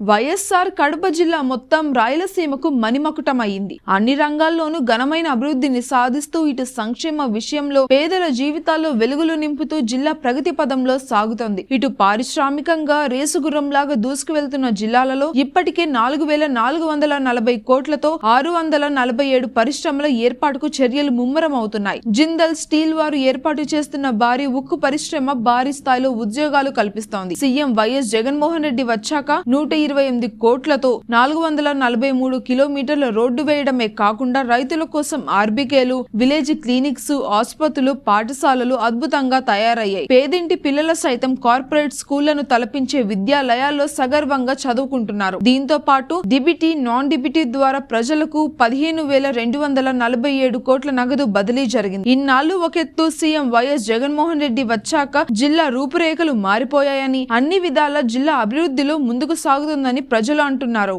వైఎస్ఆర్ కడప జిల్లా మొత్తం రాయలసీమకు మణిమకుటమైంది అన్ని రంగాల్లోనూ ఘనమైన అభివృద్ధిని సాధిస్తూ ఇటు సంక్షేమ విషయంలో పేదల జీవితాల్లో వెలుగులు నింపుతూ జిల్లా ప్రగతి పదంలో సాగుతోంది. ఇటు పారిశ్రామికంగా రేసుగుర్రంలాగా దూసుకు వెళ్తున్న జిల్లాలలో ఇప్పటికే నాలుగు వేల నాలుగు వందల నలభై కోట్లతో ఆరు వందల నలభై ఏడు పరిశ్రమల ఏర్పాటుకు చర్యలు ముమ్మరం అవుతున్నాయి జిందల్ స్టీల్ వారు ఏర్పాటు చేస్తున్న భారీ ఉక్కు పరిశ్రమ భారీ స్థాయిలో ఉద్యోగాలు కల్పిస్తోంది. సీఎం వైఎస్ జగన్మోహన్ రెడ్డి వచ్చాక నూట ఇరవై ఎనిమిది కోట్లతో నాలుగు వందల నలభై మూడు కిలోమీటర్ల రోడ్డు వేయడమే కాకుండా రైతుల కోసం ఆర్బికేలు విలేజ్ క్లినిక్స్ ఆసుపత్రులు పాఠశాలలు అద్భుతంగా తయారయ్యాయి. పేదింటి పిల్లల సైతం కార్పొరేట్ స్కూళ్ళను తలపించే విద్యాలయాల్లో సగర్వంగా చదువుకుంటున్నారు. దీంతో పాటు డిబిటీ నాన్ డిబిటీ ద్వారా ప్రజలకు పదిహేను వేల రెండు వందల నలభై ఏడు కోట్ల నగదు బదిలీ జరిగింది. ఇన్నాళ్ళు ఒకెత్తు సీఎం వైఎస్ జగన్మోహన్ రెడ్డి వచ్చాక జిల్లా రూపురేఖలు మారిపోయాయని అన్ని విధాల జిల్లా అభివృద్ధిలో ముందుకు సాగుతుందని ప్రజలు అంటున్నారు.